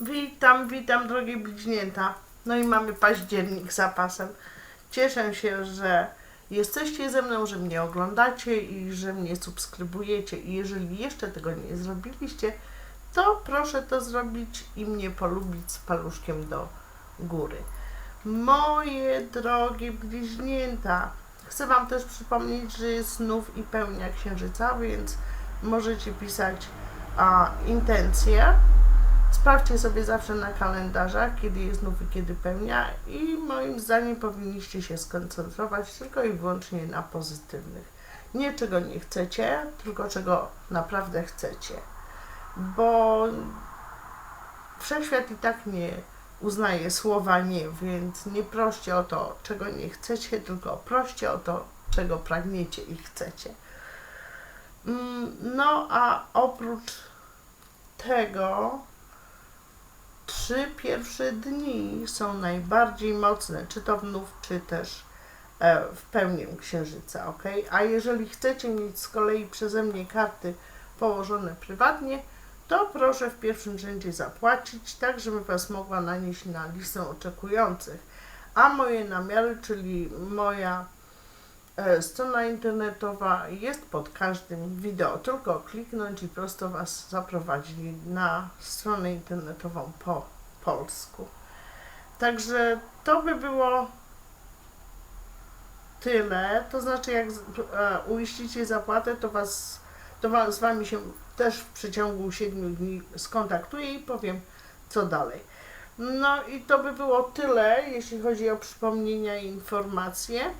Witam, witam drogie bliźnięta. No i mamy październik za pasem. Cieszę się, że jesteście ze mną, że mnie oglądacie i że mnie subskrybujecie. I jeżeli jeszcze tego nie zrobiliście, to proszę to zrobić i mnie polubić z paluszkiem do góry. Moje drogie bliźnięta, chcę Wam też przypomnieć, że jest znów i pełnia księżyca, więc możecie pisać a, intencje. Sprawdźcie sobie zawsze na kalendarzach, kiedy jest znów i kiedy pełnia i moim zdaniem powinniście się skoncentrować tylko i wyłącznie na pozytywnych. Nie czego nie chcecie, tylko czego naprawdę chcecie. Bo wszechświat i tak nie uznaje słowa nie, więc nie proście o to, czego nie chcecie, tylko proście o to, czego pragniecie i chcecie. Mm, No a oprócz tego trzy pierwsze dni są najbardziej mocne, czy to w czy też e, w pełnię księżyca, ok? A jeżeli chcecie mieć z kolei przeze mnie karty położone prywatnie, to proszę w pierwszym rzędzie zapłacić, tak żebym Was mogła nanieść na listę oczekujących. A moje namiary, czyli moja e, strona internetowa jest pod każdym wideo. Tylko kliknąć i prosto Was zaprowadzi na stronę internetową po polsku. Także to by było tyle. To znaczy, jak e, uiścicie zapłatę, to Was, to wa- z Wami się też w przeciągu 7 dni skontaktuję i powiem, co dalej. No i to by było tyle, jeśli chodzi o przypomnienia i informacje.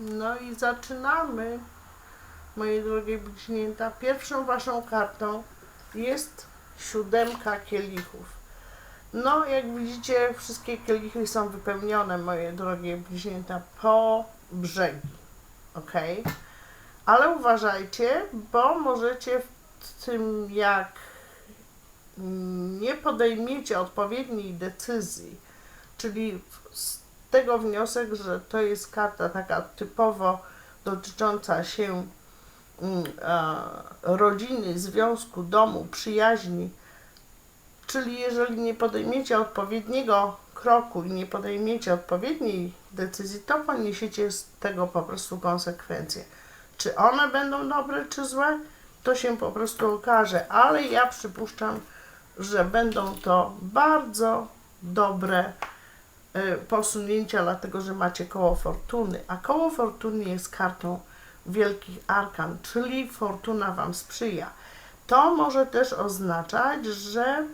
No i zaczynamy, moje drogie bliźnięta. Pierwszą Waszą kartą jest siódemka kielichów. No, jak widzicie, wszystkie kielichy są wypełnione, moje drogie bliźnięta, po brzegi. Ok? Ale uważajcie, bo możecie w tym, jak nie podejmiecie odpowiedniej decyzji, czyli z tego wniosek, że to jest karta taka typowo dotycząca się mm, rodziny, związku, domu, przyjaźni, Czyli jeżeli nie podejmiecie odpowiedniego kroku i nie podejmiecie odpowiedniej decyzji, to poniesiecie z tego po prostu konsekwencje. Czy one będą dobre czy złe, to się po prostu okaże, ale ja przypuszczam, że będą to bardzo dobre y, posunięcia, dlatego że macie koło fortuny, a koło fortuny jest kartą wielkich arkan, czyli fortuna Wam sprzyja. To może też oznaczać, że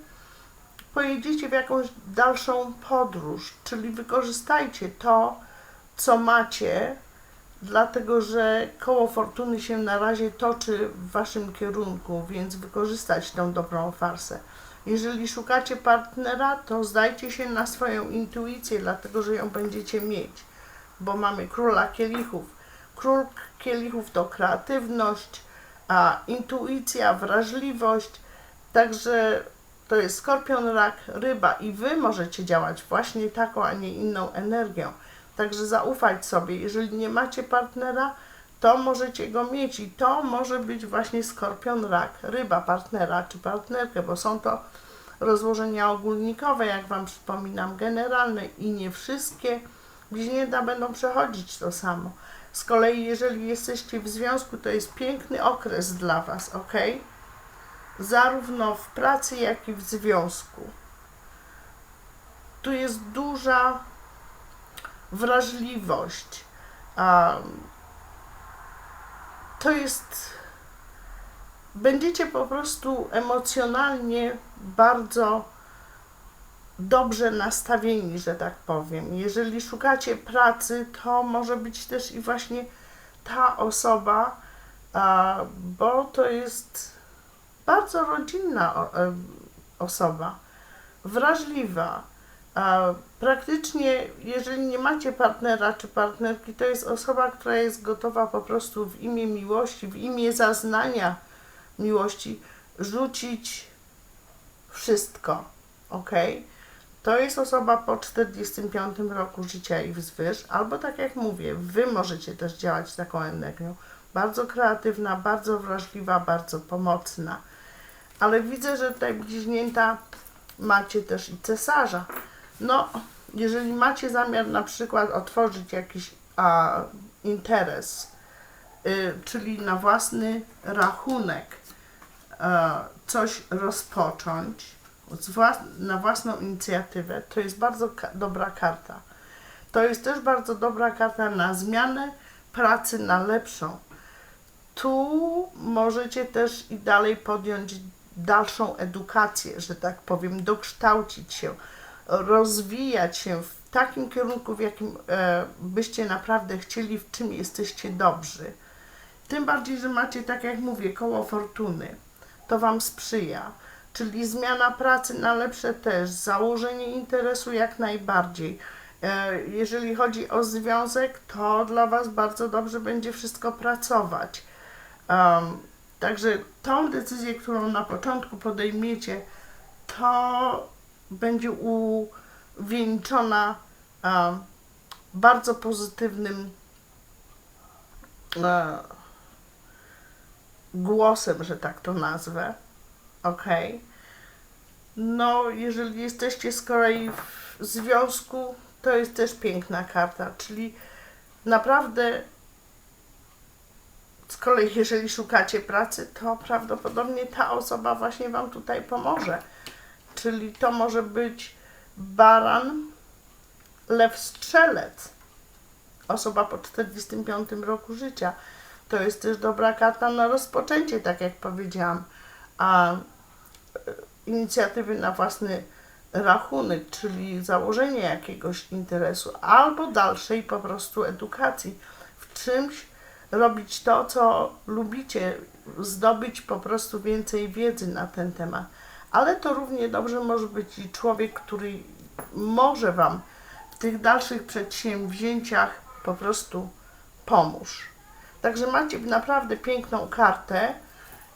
pojedziecie w jakąś dalszą podróż, czyli wykorzystajcie to, co macie, dlatego że koło fortuny się na razie toczy w waszym kierunku, więc wykorzystać tą dobrą farsę. Jeżeli szukacie partnera, to zdajcie się na swoją intuicję, dlatego że ją będziecie mieć, bo mamy króla kielichów. Król kielichów to kreatywność, a intuicja, wrażliwość, także to jest skorpion, rak, ryba i wy możecie działać właśnie taką, a nie inną energią. Także zaufać sobie. Jeżeli nie macie partnera, to możecie go mieć i to może być właśnie skorpion, rak, ryba, partnera czy partnerkę, bo są to rozłożenia ogólnikowe, jak Wam przypominam, generalne i nie wszystkie bliźnięta będą przechodzić to samo. Z kolei, jeżeli jesteście w związku, to jest piękny okres dla Was, ok? Zarówno w pracy, jak i w związku. Tu jest duża wrażliwość. To jest. Będziecie po prostu emocjonalnie bardzo dobrze nastawieni, że tak powiem. Jeżeli szukacie pracy, to może być też i właśnie ta osoba, bo to jest bardzo rodzinna em, osoba, wrażliwa. Praktycznie, jeżeli nie macie partnera czy partnerki, to jest osoba, która jest gotowa po prostu w imię miłości, w imię zaznania miłości rzucić wszystko. Ok? To jest osoba po 45 roku życia i wzwyż, albo tak jak mówię, wy możecie też działać taką energią. Bardzo kreatywna, bardzo wrażliwa, bardzo pomocna ale widzę, że tutaj bliźnięta macie też i cesarza. No, jeżeli macie zamiar na przykład otworzyć jakiś a, interes, y, czyli na własny rachunek e, coś rozpocząć na własną inicjatywę, to jest bardzo ka- dobra karta. To jest też bardzo dobra karta na zmianę pracy na lepszą. Tu możecie też i dalej podjąć dalszą edukację, że tak powiem, dokształcić się, rozwijać się w takim kierunku, w jakim e, byście naprawdę chcieli, w czym jesteście dobrzy. Tym bardziej, że macie, tak jak mówię, koło fortuny. To Wam sprzyja. Czyli zmiana pracy na lepsze też, założenie interesu jak najbardziej. E, Jeżeli chodzi o związek, to dla Was bardzo dobrze będzie wszystko pracować. Także tą decyzję, którą na początku podejmiecie, to będzie uwieńczona um, bardzo pozytywnym e, głosem, że tak to nazwę. Ok. No, jeżeli jesteście z kolei w związku, to jest też piękna karta, czyli naprawdę z kolei, jeżeli szukacie pracy, to prawdopodobnie ta osoba właśnie Wam tutaj pomoże. Czyli to może być baran, lew, strzelec, osoba po 45 roku życia. To jest też dobra karta na rozpoczęcie, tak jak powiedziałam. A e, inicjatywy na własny rachunek, czyli założenie jakiegoś interesu albo dalszej po prostu edukacji w czymś robić to, co lubicie, zdobyć po prostu więcej wiedzy na ten temat. Ale to równie dobrze może być i człowiek, który może Wam w tych dalszych przedsięwzięciach po prostu pomóż. Także macie naprawdę piękną kartę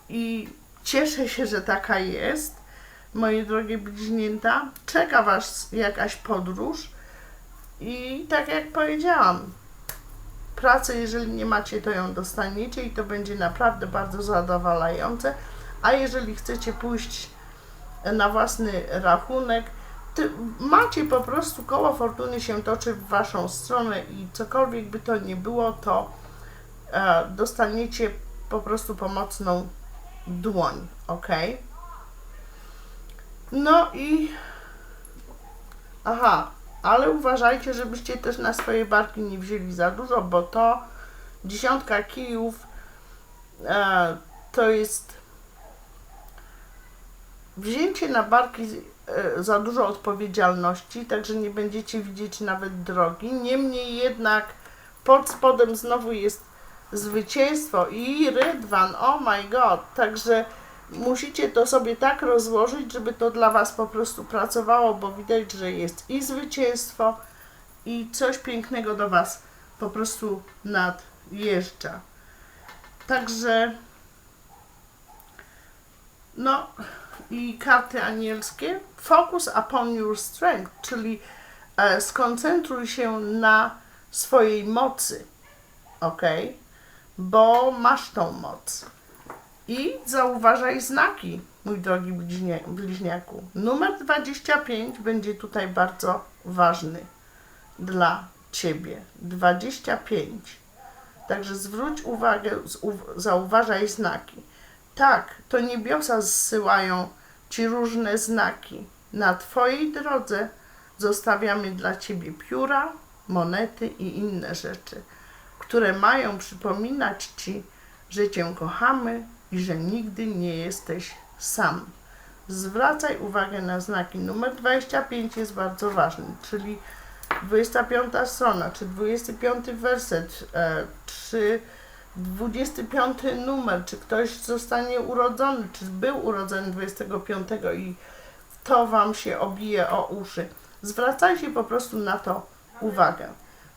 i cieszę się, że taka jest. Moje drogie bliźnięta, czeka Was jakaś podróż i tak jak powiedziałam, pracę, jeżeli nie macie, to ją dostaniecie i to będzie naprawdę bardzo zadowalające. A jeżeli chcecie pójść na własny rachunek, macie po prostu koło fortuny się toczy w waszą stronę i cokolwiek by to nie było, to e, dostaniecie po prostu pomocną dłoń, ok? No i aha, ale uważajcie, żebyście też na swoje barki nie wzięli za dużo, bo to dziesiątka kijów e, to jest wzięcie na barki e, za dużo odpowiedzialności, także nie będziecie widzieć nawet drogi. Niemniej jednak pod spodem znowu jest zwycięstwo i rydwan, oh my god, także musicie to sobie tak rozłożyć, żeby to dla Was po prostu pracowało, bo widać, że jest i zwycięstwo, i coś pięknego do Was po prostu nadjeżdża. Także, no i karty anielskie. Focus upon your strength, czyli e, skoncentruj się na swojej mocy, ok? Bo masz tą moc. I zauważaj znaki, mój drogi bliźniaku. Numer 25 będzie tutaj bardzo ważny dla Ciebie. 25. Także zwróć uwagę, zauważaj znaki. Tak, to niebiosa zsyłają Ci różne znaki. Na Twojej drodze zostawiamy dla Ciebie pióra, monety i inne rzeczy, które mają przypominać Ci, że Cię kochamy, i że nigdy nie jesteś sam. Zwracaj uwagę na znaki. Numer 25 jest bardzo ważny, czyli 25 strona, czy 25 werset, e, czy 25 numer, czy ktoś zostanie urodzony, czy był urodzony 25 i to Wam się obije o uszy. Zwracajcie po prostu na to uwagę.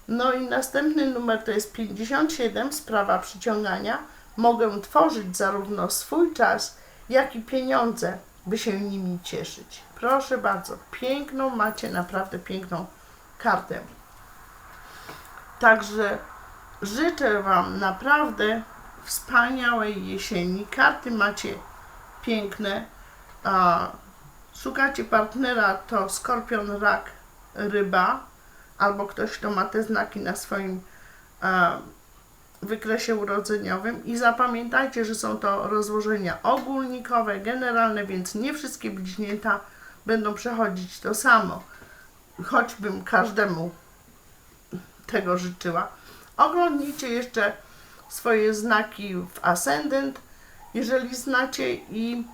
No i następny numer to jest 57, sprawa przyciągania mogę tworzyć zarówno swój czas, jak i pieniądze, by się nimi cieszyć. Proszę bardzo, piękną macie, naprawdę piękną kartę. Także życzę Wam naprawdę wspaniałej jesieni. Karty macie piękne. Szukacie partnera to skorpion, rak, ryba, albo ktoś, kto ma te znaki na swoim wykresie urodzeniowym. I zapamiętajcie, że są to rozłożenia ogólnikowe, generalne, więc nie wszystkie bliźnięta będą przechodzić to samo. Choćbym każdemu tego życzyła. Oglądnijcie jeszcze swoje znaki w ascendent, jeżeli znacie i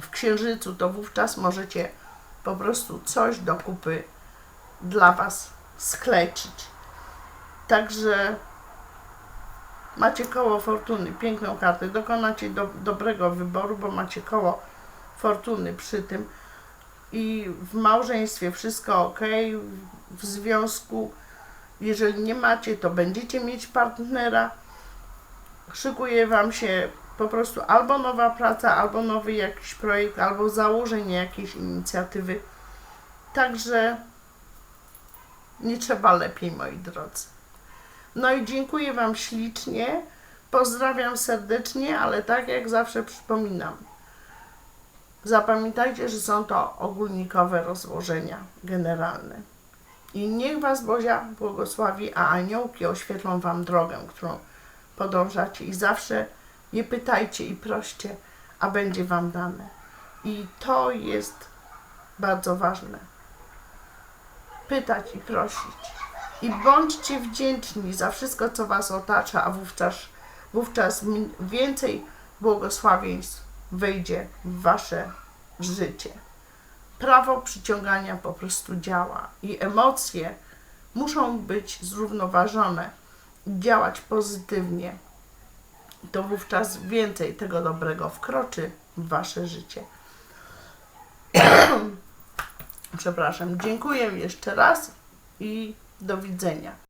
w księżycu, to wówczas możecie po prostu coś do kupy dla Was sklecić. Także macie koło fortuny, piękną kartę, dokonacie do, dobrego wyboru, bo macie koło fortuny przy tym i w małżeństwie wszystko ok, w związku, jeżeli nie macie, to będziecie mieć partnera, szykuje Wam się po prostu albo nowa praca, albo nowy jakiś projekt, albo założenie jakiejś inicjatywy. Także nie trzeba lepiej, moi drodzy. No i dziękuję Wam ślicznie. Pozdrawiam serdecznie, ale tak jak zawsze przypominam. Zapamiętajcie, że są to ogólnikowe rozłożenia generalne. I niech Was Bozia błogosławi, a aniołki oświetlą Wam drogę, którą podążacie. I zawsze nie pytajcie i proście, a będzie Wam dane. I to jest bardzo ważne. Pytać i prosić. I bądźcie wdzięczni za wszystko, co Was otacza, a wówczas, wówczas więcej błogosławieństw wejdzie w Wasze życie. Prawo przyciągania po prostu działa i emocje muszą być zrównoważone działać pozytywnie. To wówczas więcej tego dobrego wkroczy w Wasze życie. Przepraszam, dziękuję jeszcze raz i do widzenia.